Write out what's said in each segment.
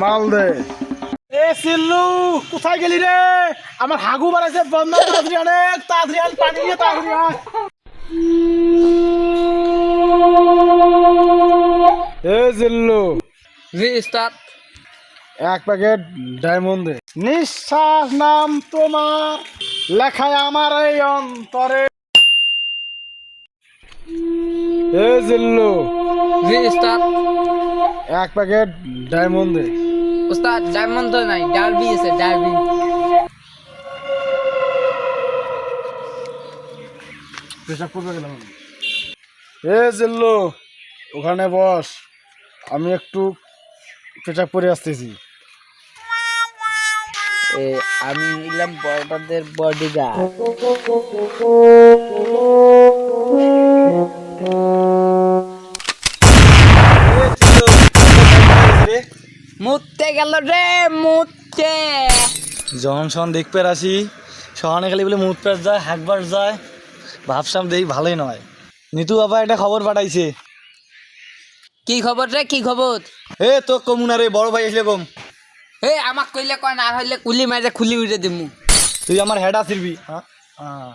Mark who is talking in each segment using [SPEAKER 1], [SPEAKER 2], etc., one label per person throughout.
[SPEAKER 1] মাল দে। এ সিল্লু কোথায় গেলি রে? আমার হাগু বাড়াইছে বন্ধ তাড়াতাড়ি অনেক তাড়াতাড়ি আন পানি নিয়ে তাড়াতাড়ি আন। এ জিল্লু
[SPEAKER 2] জি
[SPEAKER 1] এক প্যাকেট ডায়মন্ড দে। নিঃশ্বাস নাম তোমার লেখায় আমার এই অন্তরে। এ জিল্লু
[SPEAKER 2] জি উস্তাদ
[SPEAKER 1] এক প্যাকেট ডায়মন্ড দে।
[SPEAKER 2] উস্তাদ ডায়মন্ড তো নাই ডারবি আছে ডারবি
[SPEAKER 1] পেশাব গেলাম এ জিল্লু ওখানে বস আমি একটু পেশাব করে আসতেছি।
[SPEAKER 2] এ আমি নিলাম বড়বাদের বডিগার্ড মুততে গেল রে মুততে।
[SPEAKER 3] যখন সখন দেখতে আসি সহানে খালি বলে মুখ পেট যায় হাঁকবার যায়। ভাবসাম দেই ভালোই নয়। নিতু বাবা একটা খবর পাঠাইছে।
[SPEAKER 2] কি খবর রে কি খবর?
[SPEAKER 3] এ তো কমুনা রে বড় ভাই এসলে কম।
[SPEAKER 2] এ আমাক কইলে কয় না হইলে কুলি মারে খুলি উড়ে দিমু।
[SPEAKER 3] তুই আমার হেড আসিরবি হ্যাঁ হ্যাঁ।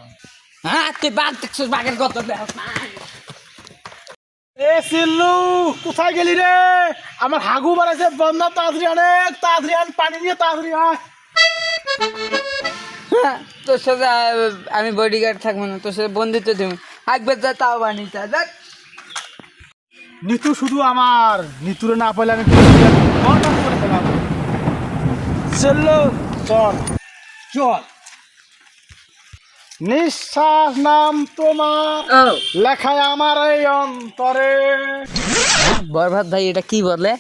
[SPEAKER 2] হ্যাঁ তুই বাঘ দেখছিস বাঘের দেখ
[SPEAKER 1] এ সিল্লু কোথায় গেলি রে? আমার হাগু বাড়াইছে বন্ধ তাড়াতাড়ি অনেক তাড়াতাড়ি আন পানি নিয়ে তাড়াতাড়ি আয়।
[SPEAKER 2] হ্যাঁ, তোর সাথে আমি বডিগার্ড থাকব না তোর সাথে বন্দিত্ব দিব। একবার যা তাও বানিয়ে দেখ।
[SPEAKER 1] নিতু শুধু আমার নিতুরে না পেলে আমি চল চল। নিঃশ্বাস নাম তোমার। লেখায় আমার এই অন্তরে।
[SPEAKER 2] বরভাত ভাই এটা কি বলে?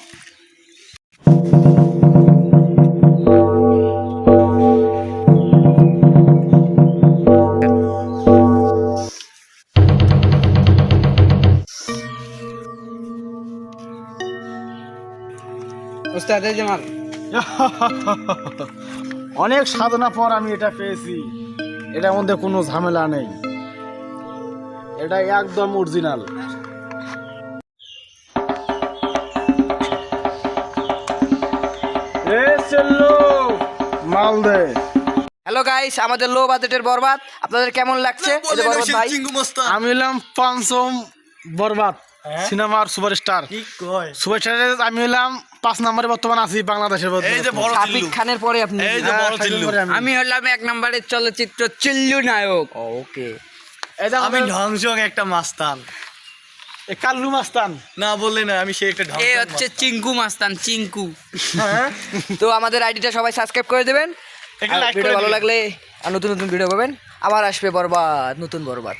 [SPEAKER 2] উস্তাদ
[SPEAKER 1] অনেক সাধনা পর আমি এটা পেয়েছি। এটার মধ্যে কোনো ঝামেলা নেই। এটা একদম অরিজিনাল এ চলল মাল দে।
[SPEAKER 2] হ্যালো গাইস আমাদের লো বাজেটের বরবাদ। আপনাদের কেমন লাগছে? এই যে বরবাদ ভাই।
[SPEAKER 1] আমি হলাম পঞ্চম বরবাদ। সিনেমার সুপারস্টার। সুপারস্টারে আমি হলাম পাঁচ নম্বরে বর্তমান আছি বাংলাদেশের
[SPEAKER 3] এই যে বড়
[SPEAKER 2] সাবিক খানের পরে আপনি
[SPEAKER 3] এই যে বড় চিল্লু।
[SPEAKER 2] আমি। হলাম এক নম্বরের চলচ্চিত্র চিল্লু নায়ক। ওকে।
[SPEAKER 3] আমি ধ্বংস একটা মাস্তান।
[SPEAKER 1] কাল্লু মাস্তান।
[SPEAKER 3] না বললে না আমি সেই একটা
[SPEAKER 2] এ হচ্ছে চিঙ্কু মাস্তান চিঙ্কু। তো আমাদের আইডিটা সবাই সাবস্ক্রাইব করে দেবেন। ভিডিও ভালো লাগলে আর নতুন নতুন ভিডিও পাবেন। আবার আসবে বরবাদ নতুন বরবাদ।